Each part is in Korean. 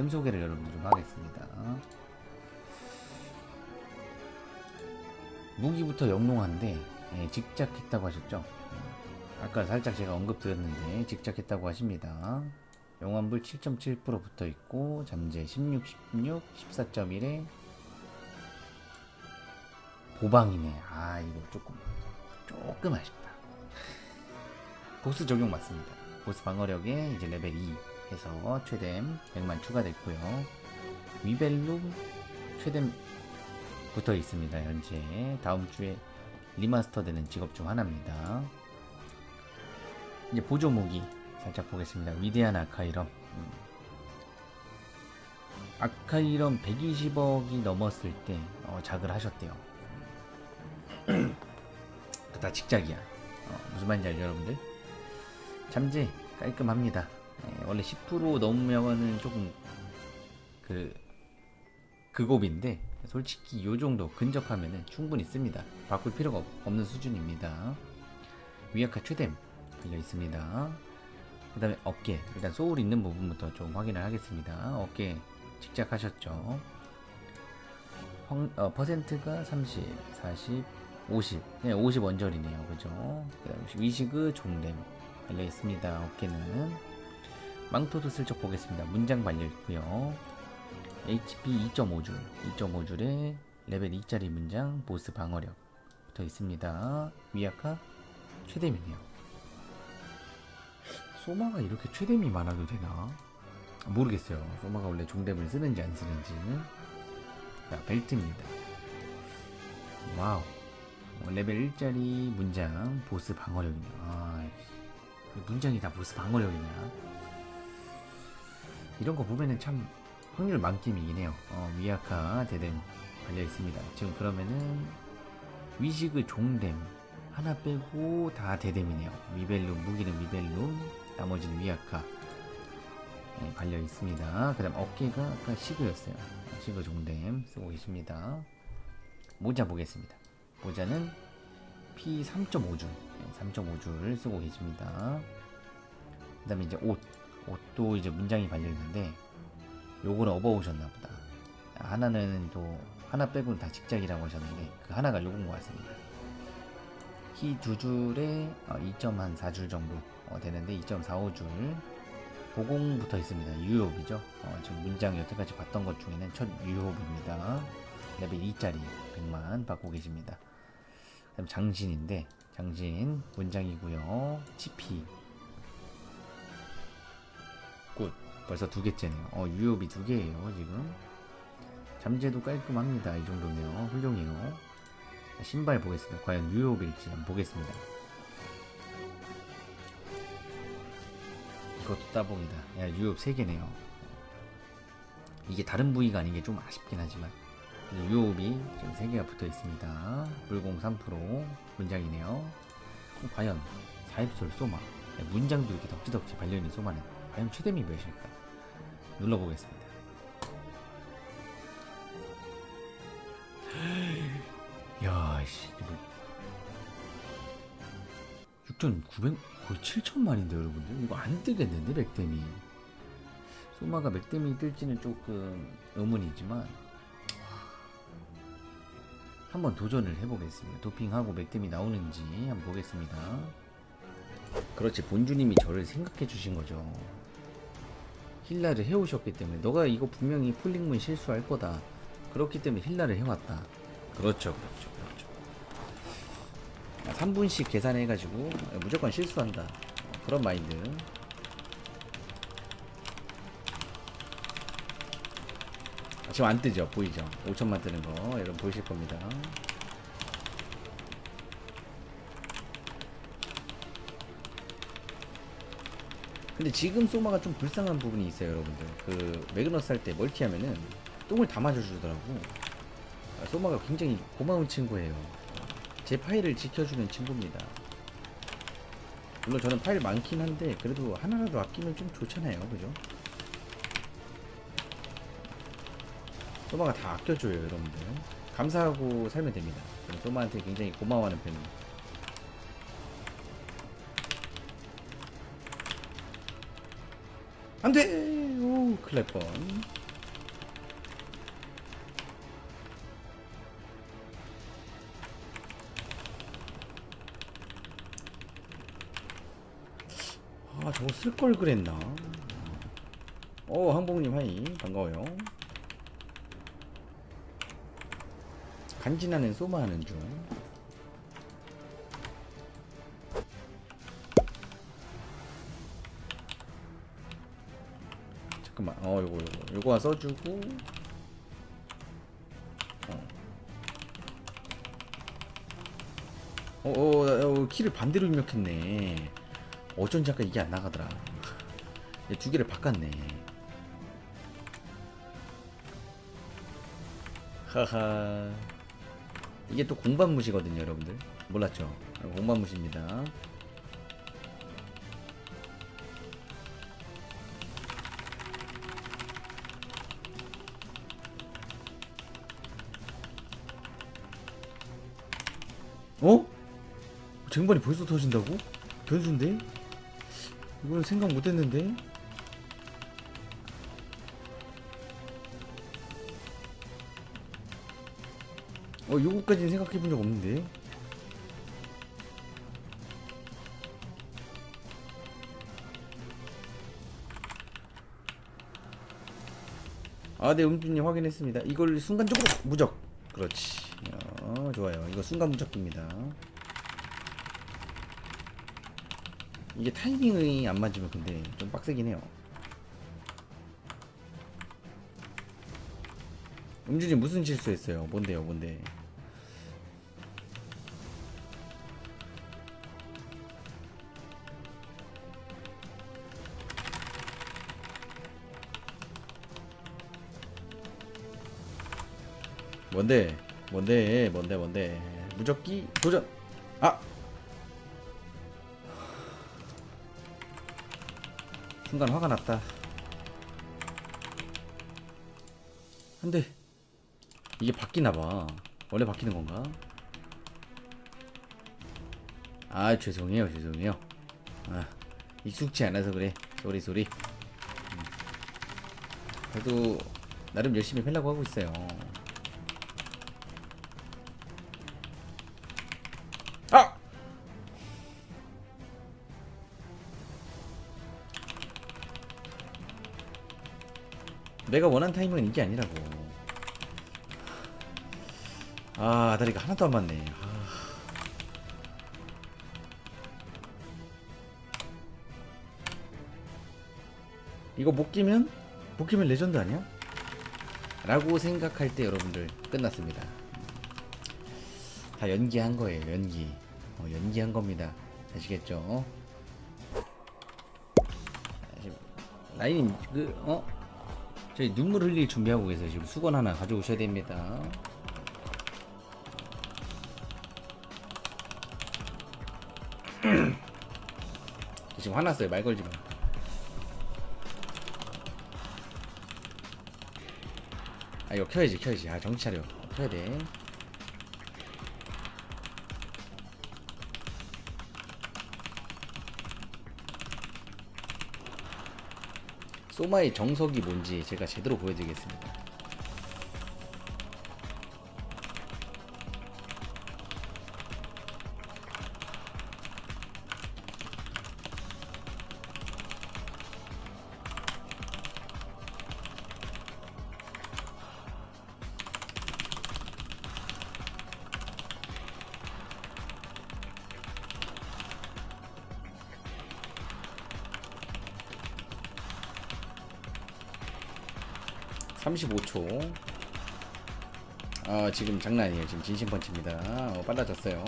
샘 소개를 여러분들 좀 하겠습니다. 무기부터 영롱한데 예, 직작했다고 하셨죠? 음, 아까 살짝 제가 언급드렸는데 직작했다고 하십니다. 영환불 7.7% 붙어 있고 잠재 16, 16, 14.1에 보방이네. 아 이거 조금 조금 아쉽다. 보스 적용 맞습니다. 보스 방어력에 이제 레벨 2 해서 최댐 100만 추가됐고요. 위벨룸 최댐 붙어 있습니다. 현재 다음 주에 리마스터 되는 직업 중 하나입니다. 이제 보조 무기 살짝 보겠습니다. 위대한 아카이럼. 음. 아카이럼 120억이 넘었을 때 어, 작을 하셨대요. 그다 직작이야. 어, 무슨 말인지 알죠, 여러분들? 잠재 깔끔합니다. 예, 원래 10% 넘으면은 조금 그 그곱인데 솔직히 요 정도 근접하면은 충분히 씁니다. 바꿀 필요가 없- 없는 수준입니다. 위아카 최댐 걸려 있습니다. 그 다음에 어깨 일단 소울 있는 부분부터 좀 확인을 하겠습니다. 어깨 직작하셨죠. 황- 어, 퍼센트가 30, 40, 50, 네, 50 원절이네요. 그죠? 그 다음에 위시그 종댐 달려 있습니다. 어깨는 망토도 슬쩍 보겠습니다. 문장 발려 있고요. HP 2.5줄, 2.5줄에 레벨 2짜리 문장 보스 방어력 붙어 있습니다. 위아카 최댐이네요. 소마가 이렇게 최댐이 많아도 되나? 모르겠어요. 소마가 원래 종댐을 쓰는지 안 쓰는지. 자, 벨트입니다. 와우. 어, 레벨 1짜리 문장 보스 방어력이네요. 아, 문장이 다 보스 방어력이냐? 이런 거 보면은 참 확률 만겜이긴 해요. 어, 위아카 대댐 달려 있습니다. 지금 그러면은 위시그 종댐 하나 빼고 다 대댐이네요. 위벨룸 무기는 위벨룸, 나머지는 위아카 네, 달려 있습니다. 그다음 어깨가 아까 시그였어요. 시그 종댐 쓰고 계십니다. 모자 보겠습니다. 모자는 P 3.5줄, 3.5줄 쓰고 계십니다. 그다음에 이제 옷, 옷도 이제 문장이 발려 있는데 요거는 업어오셨나 보다. 하나는 또 하나 빼고는 다 직작이라고 하셨는데 그 하나가 요건 것 같습니다. 키 두 줄에 2.4줄 정도 어, 되는데 2.45줄 보공 붙어 있습니다. 유효업이죠. 어, 지금 문장 여태까지 봤던 것 중에는 첫 유효업입니다. 레벨 2짜리 100만 받고 계십니다. 장신인데 장신 문장이고요. 치피 벌써 두 개째네요. 어 유효비 두 개예요 지금. 잠재도 깔끔합니다. 이 정도면 훌륭해요. 신발 보겠습니다. 과연 유효비일지 한번 보겠습니다. 이것도 따봉이다. 야 유효 3개네요. 이게 다른 부위가 아닌 게 좀 아쉽긴 하지만 유효비 지금 3개가 붙어 있습니다. 불공 3% 문장이네요. 어, 과연 사입솔 소마 야, 문장도 이렇게 덕지덕지 발려있는 소마는 과연 최대미 몇일까? 눌러보겠습니다. 야, 씨, 이거 6,900, 거의 7천만인데 여러분들 이거 안 뜨겠는데 맥댐이 소마가 맥댐이 뜰지는 조금 의문이지만 한번 도전을 해보겠습니다. 도핑하고 맥댐이 나오는지 한번 보겠습니다. 그렇지 본주님이 저를 생각해 주신 거죠. 힐라를 해오셨기 때문에 너가 이거 분명히 폴링문 실수할 거다. 그렇기 때문에 힐라를 해왔다. 그렇죠, 그렇죠, 그렇죠. 3분씩 계산해가지고 무조건 실수한다. 어, 그런 마인드. 아, 지금 안 뜨죠? 보이죠? 5천만 뜨는 거 여러분 보이실 겁니다. 근데 지금 소마가 좀 불쌍한 부분이 있어요, 여러분들. 그 매그너스 할 때 멀티하면은 똥을 다 맞아주더라고. 아, 소마가 굉장히 고마운 친구예요. 제 파일을 지켜주는 친구입니다. 물론 저는 파일 많긴 한데 그래도 하나라도 아끼면 좀 좋잖아요, 그죠? 소마가 다 아껴줘요, 여러분들. 감사하고 살면 됩니다. 소마한테 굉장히 고마워하는 편입니다. 안 돼! 오, 날뻔. 아 저거 쓸 걸 그랬나? 어 항복님 하이. 반가워요. 간지나는 소마 하는 중 잠깐만 어 요거 요거 요거 써주고 어. 어, 어, 나, 어, 키를 반대로 입력했네. 어쩐지 아까 이게 안 나가더라. 얘두 개를 바꿨네. 하하. 이게 또 공반무시거든요, 여러분들. 몰랐죠? 공반무시입니다. 쟁반이 벌써 터진다고? 변수인데? 이건 생각 못했는데? 어, 요거까지는 생각해본 적 없는데? 아, 네, 음주님 확인했습니다. 이걸 순간적으로 무적. 그렇지. 어, 좋아요. 이거 순간 무적기입니다. 이게 타이밍이 안 맞으면 근데 좀 빡세긴 해요. 음주님 무슨 실수했어요? 뭔데요? 뭔데? 뭔데? 뭔데? 뭔데? 뭔데? 무적기 도전. 아. 순간 화가 났다. 근데 이게 바뀌나 봐. 원래 바뀌는 건가? 아 죄송해요 죄송해요. 아 익숙치 않아서 그래. 쏘리 쏘리. 음. 그래도 나름 열심히 하려고 하고 있어요. 내가 원한 타이밍은 이게 아니라고. 아, 다리가 하나도 안 맞네. 아. 이거 못 끼면? 못 끼면 레전드 아니야? 라고 생각할 때 여러분들 끝났습니다. 다 연기한 거예요, 연기. 어, 연기한 겁니다. 아시겠죠? 아시- 라인님, 그, 어? 저희 눈물 흘릴 준비하고 계세요. 지금 수건 하나 가져오셔야 됩니다. 지금 화났어요. 말 걸지 마. 아 이거 켜야지 켜야지. 아 정신 차려. 켜야 돼. 소마의 정석이 뭔지 제가 제대로 보여드리겠습니다. 삼십오 초 아, 지금 장난 아니에요. 지금 진심 펀치입니다. 어, 빨라졌어요.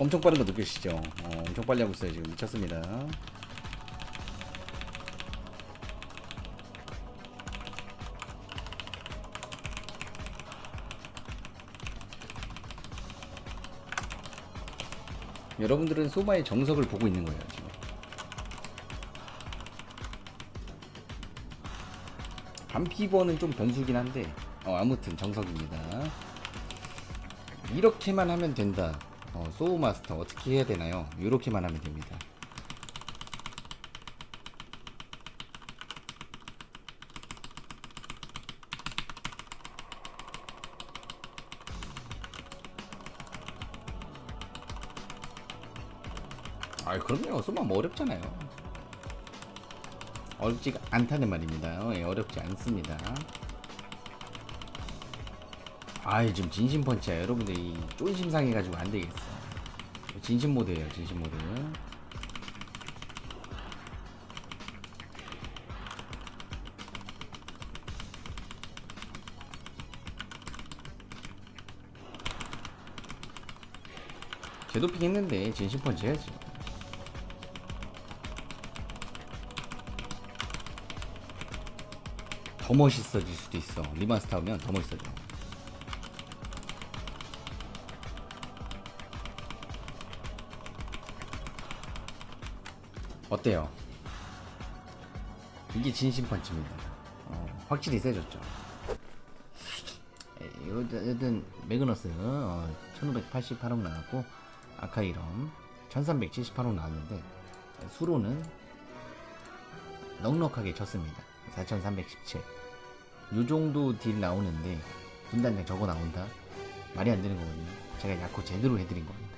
엄청 빠른 거 느끼시죠? 어, 엄청 빨리 하고 있어요. 지금 미쳤습니다. 여러분들은 소바의 정석을 보고 있는 거예요 지금. 반피버는 좀 변수긴 한데 어, 아무튼 정석입니다. 이렇게만 하면 된다. 어, 소우 마스터 어떻게 해야 되나요? 이렇게만 하면 됩니다. 아 그럼요 소바 뭐 어렵잖아요 어렵지 않다는 말입니다 어, 예, 어렵지 않습니다 아이 지금 진심 펀치야. 여러분들 이 쫀심 상해가지고 안 되겠어. 진심 모드예요 진심 모드. 제도핑 했는데 진심 펀치 해야지. 더 멋있어질 수도 있어. 리마스터 하면 더 멋있어져 어때요? 이게 진심 펀치입니다. 어, 확실히 세졌죠. 에, 여든 매그너스 어, 1588억 나왔고 아카이럼 1378억 나왔는데 수로는 넉넉하게 쳤습니다. 4317 요 정도 딜 나오는데 분단장 저거 나온다? 말이 안 되는 거거든요. 제가 야코 제대로 해드린 겁니다